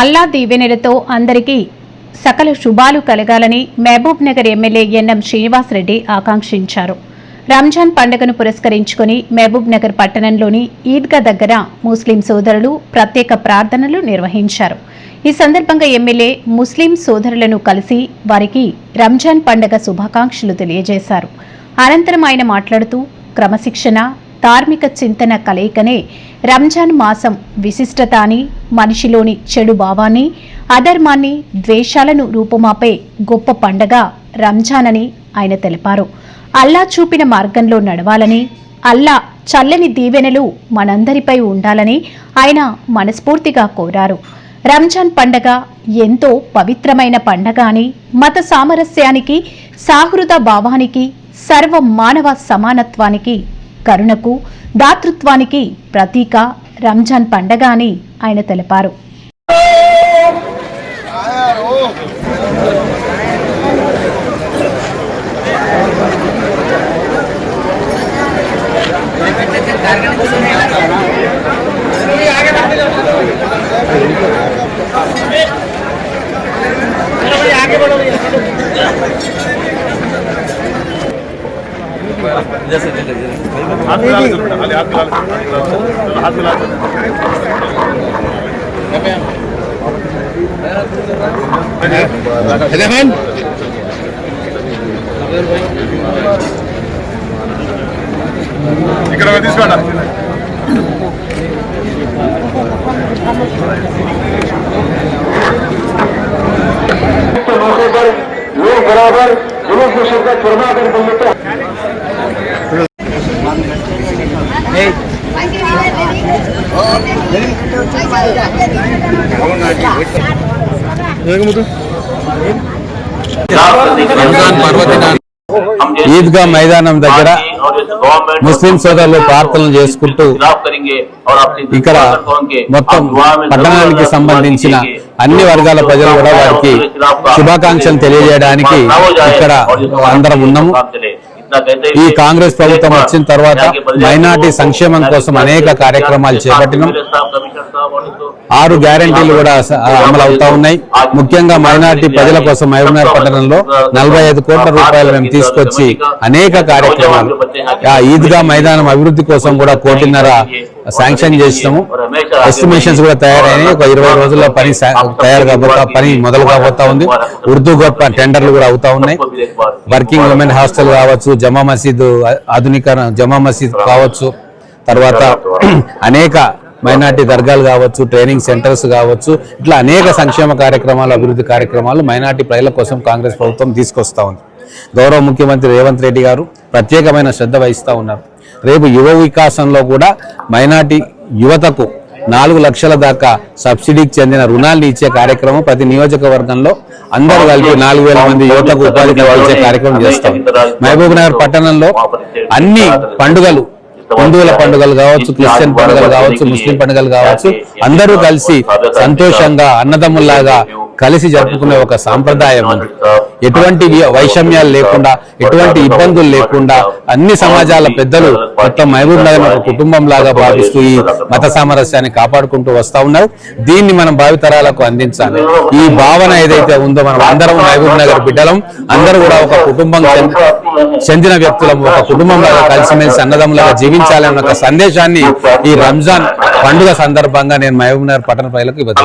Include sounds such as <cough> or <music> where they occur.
అల్లా దీవెనలతో అందరికీ సకల శుభాలు కలగాలని మహబూబ్ నగర్ ఎమ్మెల్యే ఎన్ఎం శ్రీనివాసరెడ్డి ఆకాంక్షించారు. రంజాన్ పండుగను పురస్కరించుకుని మహబూబ్ నగర్ పట్టణంలోని ఈద్గా దగ్గర ముస్లిం సోదరులు ప్రత్యేక ప్రార్థనలు నిర్వహించారు. ఈ సందర్భంగా ఎమ్మెల్యే ముస్లిం సోదరులను కలిసి వారికి రంజాన్ పండుగ శుభాకాంక్షలు తెలియజేశారు. అనంతరం ఆయన మాట్లాడుతూ క్రమశిక్షణ ధార్మిక చింతన కలయికనే. రంజాన్ మాసం విశిష్టత అని మనిషిలోని చెడు భావాన్ని అధర్మాన్ని ద్వేషాలను రూపుమాపే గొప్ప పండగ రంజాన్ అని ఆయన తెలిపారు. అల్లా చూపిన మార్గంలో నడవాలని అల్లా చల్లని దీవెనలు మనందరిపై ఉండాలని ఆయన మనస్ఫూర్తిగా కోరారు. రంజాన్ పండగ ఎంతో పవిత్రమైన పండగ అని మత సామరస్యానికి సాహృద భావానికి సర్వ మానవ సమానత్వానికి కరుణకు దాతృత్వానికి ప్రతీక రంజాన్ పండగ అని ఆయన తెలిపారు हाथ मिला ఇక్కడ తీసుకోండి Thank you. ఈద్గా మైదానం దగ్గర ముస్లిం సోదరులు ప్రార్థనలు చేసుకుంటూ ఇక్కడ మొత్తం పట్టణానికి సంబంధించిన అన్ని వర్గాల ప్రజలు కూడా వారికి శుభాకాంక్షలు తెలియజేయడానికి ఇక్కడ అందరం ఉన్నాము. ఈ కాంగ్రెస్ ప్రభుత్వం వచ్చిన తర్వాత మైనార్టీ సంక్షేమం కోసం అనేక కార్యక్రమాలు చేపట్టినాం. ఆరు గ్యారంటీలు కూడా అమలు అవుతా ఉన్నాయి. ముఖ్యంగా మైనార్టీ ప్రజల కోసం మహబూబ్నగర్ పట్టణంలో నలభై ఐదు కోట్ల రూపాయలు మేము తీసుకొచ్చి అనేక కార్యక్రమాలు ఈద్గా మైదానం అభివృద్ధి కోసం కూడా కోటిన్నర శాంక్షన్ చేసినాము. ఎస్టిమేషన్స్ కూడా తయారైనాయి ఒక ఇరవై రోజుల్లో పని తయారు కాబోతా పని మొదలు కాబోతా ఉంది. ఉర్దూ గొప్ప టెండర్లు కూడా అవుతా ఉన్నాయి. వర్కింగ్ ఉమెన్ హాస్టల్ కావచ్చు జమా మసీద్ ఆధునిక జమా మసీద్ కావచ్చు. తర్వాత <clears throat> అనేక మైనార్టీ దర్గాలు కావచ్చు ట్రైనింగ్ సెంటర్స్ కావచ్చు. ఇట్లా అనేక సంక్షేమ కార్యక్రమాలు అభివృద్ధి కార్యక్రమాలు మైనార్టీ ప్రజల కోసం కాంగ్రెస్ ప్రభుత్వం తీసుకొస్తా ఉంది. గౌరవ ముఖ్యమంత్రి రేవంత్ రెడ్డి గారు ప్రత్యేకమైన శ్రద్ధ వహిస్తూ ఉన్నారు. రేపు యువ వికాసంలో కూడా మైనార్టీ యువతకు నాలుగు లక్షల దాకా సబ్సిడీకి చెందిన రుణాలు ఇచ్చే కార్యక్రమం ప్రతి నియోజకవర్గంలో అందరూ కలిపి నాలుగు వేల మంది యువతకు ఉపాధి కల్పించే కార్యక్రమం చేస్తాం. మహబూబ్ నగర్ పట్టణంలో అన్ని పండుగలు హిందువుల పండుగలు కావచ్చు క్రిస్టియన్ పండుగలు కావచ్చు ముస్లిం పండుగలు కావచ్చు అందరూ కలిసి సంతోషంగా అన్నదమ్ముల్లాగా కలిసి జరుపుకునే ఒక సాంప్రదాయం ఎటువంటి వైషమ్యాలు లేకుండా ఎటువంటి ఇబ్బందులు లేకుండా అన్ని సమాజాల పెద్దలు మొత్తం మహబూబ్ నగర్ ఒక కుటుంబం లాగా భావిస్తూ ఈ మత సామరస్యాన్ని కాపాడుకుంటూ వస్తా ఉన్నారు. దీన్ని మనం భావితరాలకు అందించాలి. ఈ భావన ఏదైతే ఉందో మనం అందరం మహబూబ్ నగర్ బిడ్డలం. అందరూ కూడా ఒక కుటుంబం చెంది- చెందిన వ్యక్తులం ఒక కుటుంబం లాగా కలిసిమెలిసి అన్నదమ్ములాగా జీవించాలన్న ఒక సందేశాన్ని ఈ రంజాన్ పండుగ సందర్భంగా నేను మహబూబ్ నగర్ పట్టణ ప్రజలకు ఇవ్వచ్చు